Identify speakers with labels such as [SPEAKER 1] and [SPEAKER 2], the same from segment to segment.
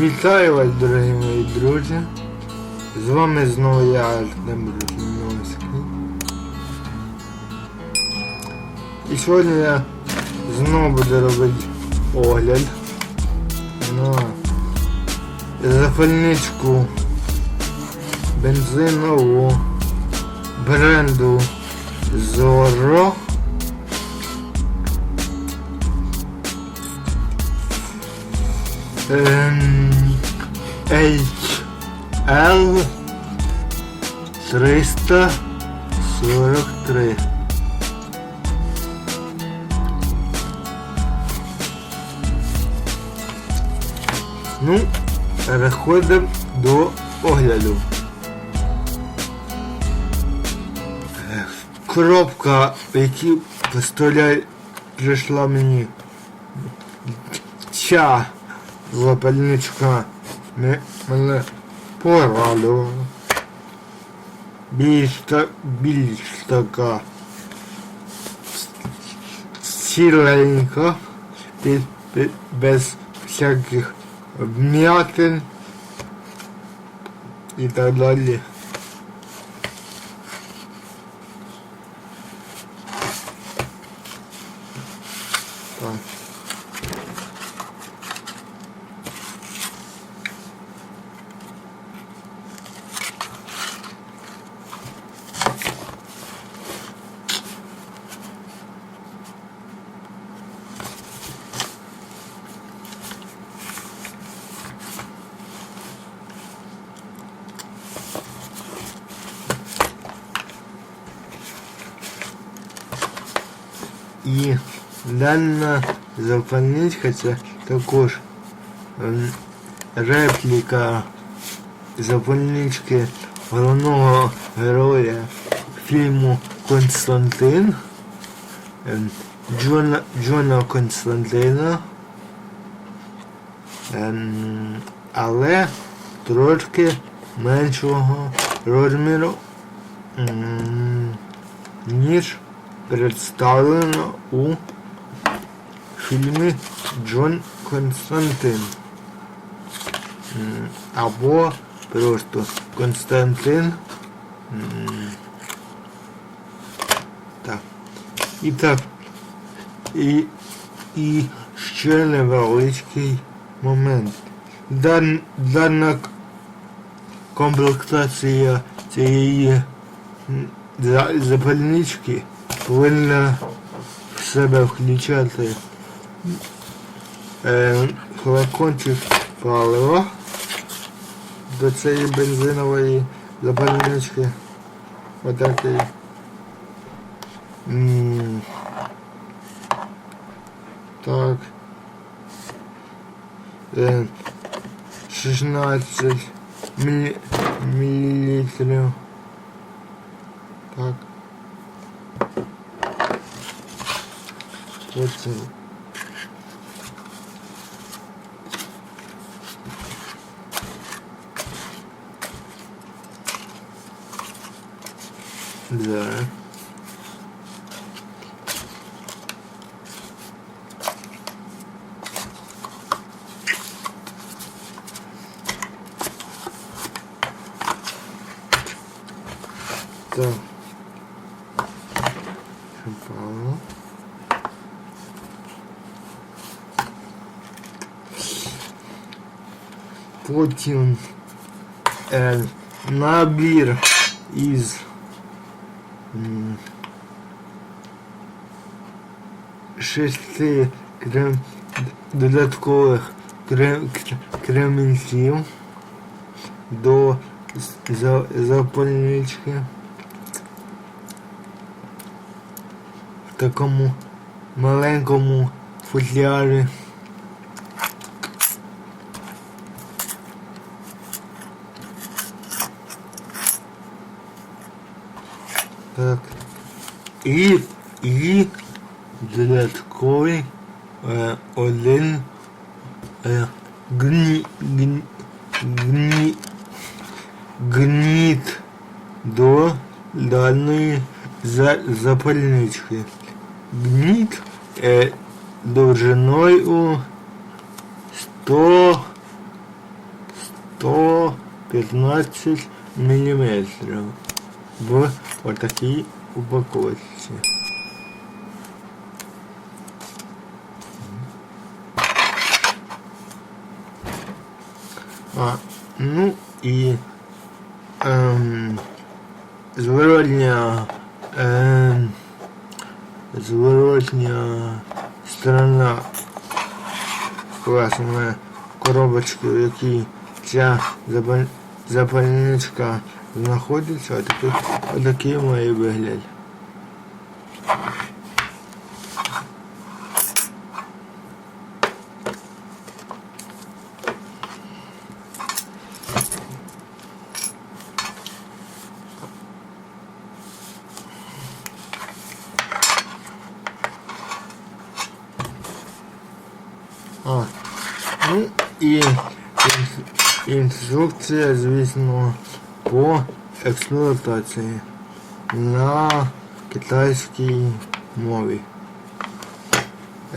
[SPEAKER 1] Вітаю вас, дорогі мої друзі. З вами знову я Артем Рудновський. І сьогодні я знову буду робити огляд на запальничку бензинову бренду Zorro. Ем, HL 343. Ну, переходимо до огляду. Коробка, в якій поставляє, прийшла мені ця запальничка не, мене порадувала. Більш, та, більш така ціленька, без, без, всяких вмятин і так далі. І дана запальничка це також репліка запальнички головного героя фільму Константин ем, Джона, Джона Константина. Ем, але трошки меншого розміру, ніж представлено у фільмі Джон Константин. Або просто Константин. Так. І так. І, і ще невеличкий момент. Дан, дана комплектація цієї запальнички повинна в себе включати е, флакончик палива до цієї бензинової запальнички. Отакий. Так. Е, 16 мілі, мілілітрів. Так. Потім. Да. Так. Попало. Потім е, набір із шести крем, додаткових крем, кр- кремінців до за, запальнички в такому маленькому футлярі. І, і додатковий е, один е, гні, гні, гні, гніт до даної за, запальнички. Гніт е, довжиною 100 115 мм в отакій упаковці. А, ну і ем, зворотня ем, зворотня сторона класної коробочки, в якій ця запаль- запальничка знаходиться, отакий, отакий має вигляд. А, ну і інструкція, звісно, по експлуатації на китайській мові.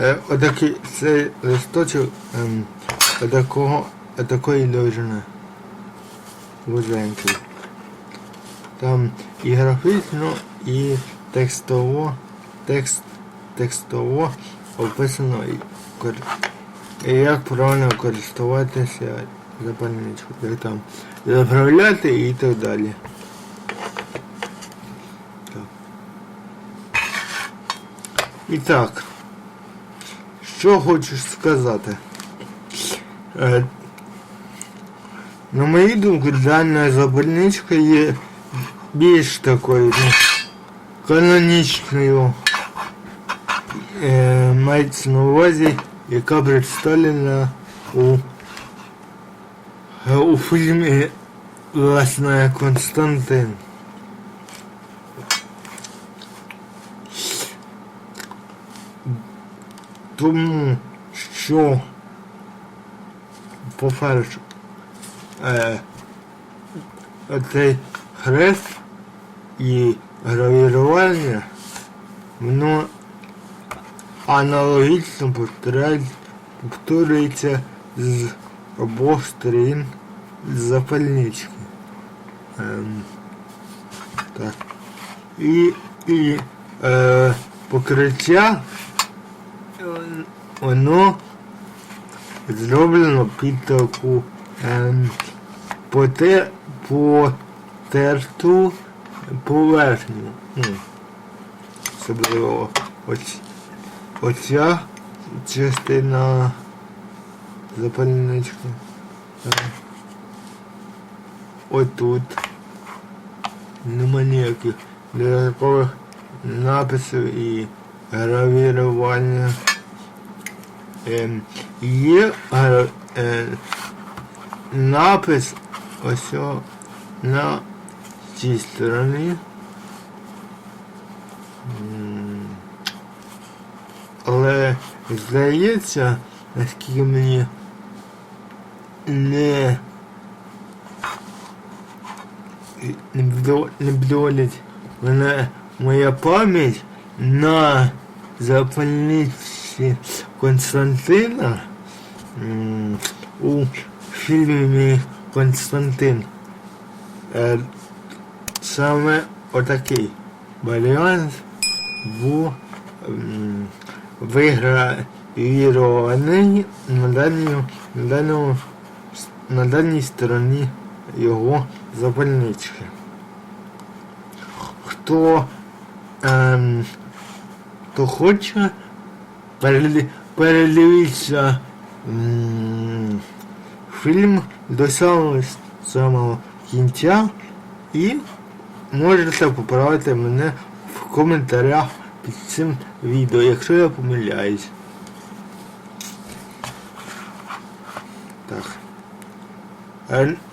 [SPEAKER 1] Е, отакий цей листочок ем, отакого, отакої довжини. Вузенький. Там і графічно, і текстово, текст, текстово описано і і як правильно користуватися запальничкою, заправляти і так далі. Так. І так, що хочеш сказати? Е, на мою думку, дана запальничка є більш такою ну, канонічною е, мається на увазі, яка представлена у, у фільмі власне Константин. Тому що, по-перше, е, оцей хрест і гравірування, воно аналогічно повторюється з обох сторін запальнички. Ем, так. І, і е, покриття е, воно зроблено під таку ем, поте, потерту поверхню. Ну, особливо ось оця частина запальнички. Е, Отут. Нема ніяких додаткових написів і гравірування. Ем, є гра- е, напис ось на цій стороні. Але здається, наскільки мені не. Не бдо- не бдолить мене моя пам'ять на запальниці Константина. У фільмі Константин. Е, Саме отакий варіант був вигравірований на даному, на даній стороні його запальнички. Хто, ем, хто хоче, перелі- передивіться м, фільм до самого, самого кінця і можете поправити мене в коментарях під цим відео, якщо я помиляюсь. Так. А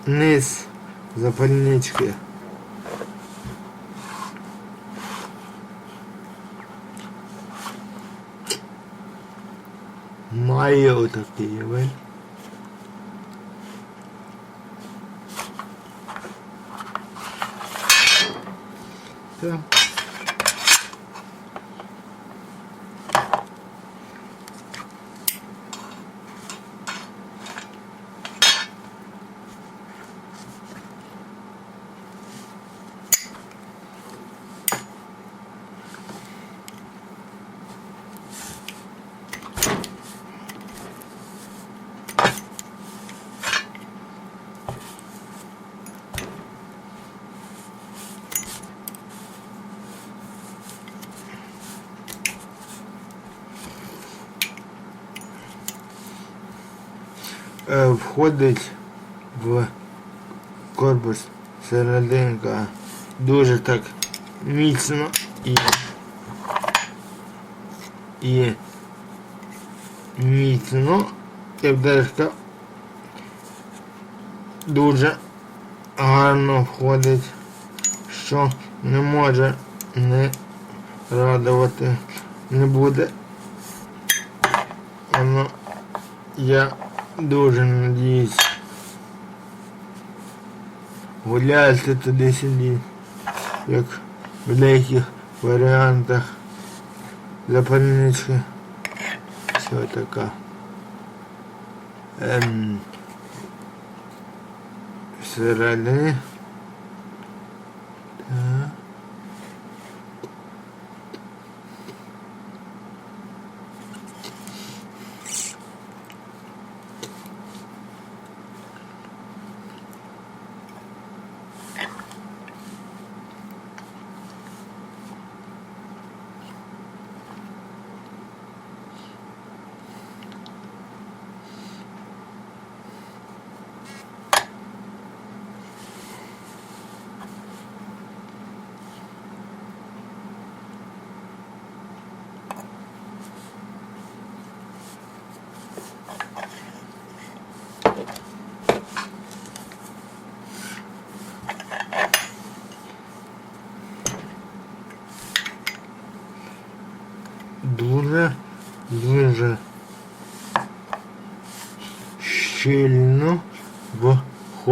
[SPEAKER 1] низ запальнички. Має отакий вид. Так. Входить в корпус серединка дуже так міцно і, і міцно. І вдержка дуже гарно входить, що не може не радувати, не буде. Воно я дуже надіюсь. Гуляєте туди-сюди, як в деяких варіантах запальнички. Все така. Ем, всередині.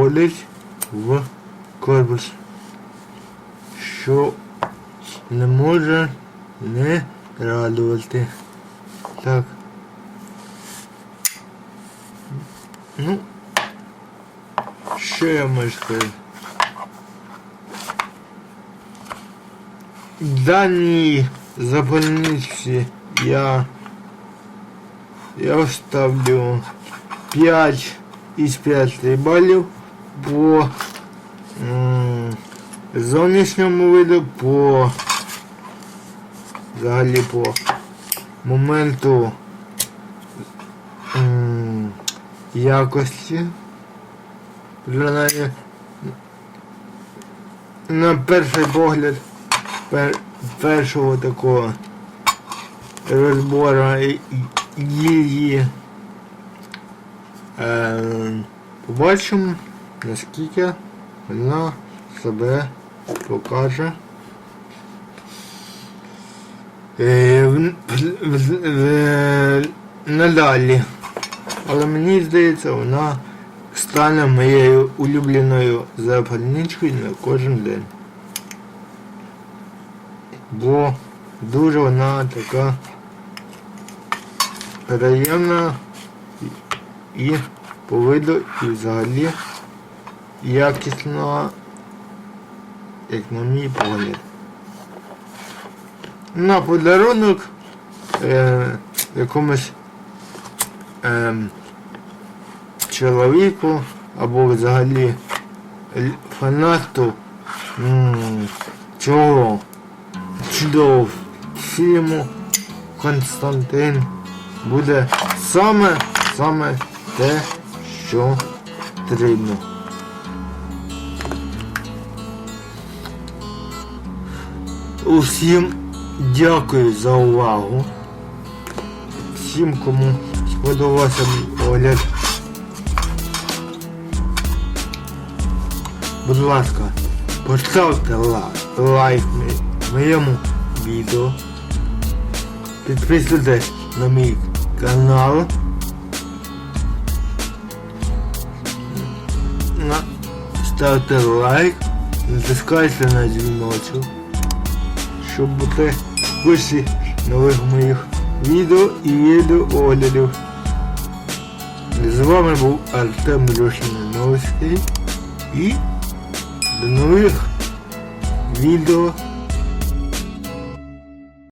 [SPEAKER 1] входить в корпус, що не може не радувати. Так. Ну, що я можу сказати? Дані запальничці я, я ставлю 5 із 5 балів По зовнішньому виду, по взагалі по моменту м, якості. Принаймні, на перший погляд пер, першого такого розбору її е, побачимо, наскільки вона себе покаже. Е, надалі. Але мені здається, вона стане моєю улюбленою запальничкою на кожен день. Бо дуже вона така приємна і по виду, і взагалі якісна, як на мій погляд. На подарунок е, якомусь е, чоловіку або взагалі фанату цього чудового фільму Константин буде саме саме те, що потрібно. Усім дякую за увагу. Всім, кому сподобався огляд. Будь ласка, поставте лайк моєму відео. Підписуйтесь на мій канал. Ставте лайк, натискайте на дзвіночок, щоб бути в курсі нових моїх відео і відеооглядів. З вами був Артем Люшиновський і до нових відео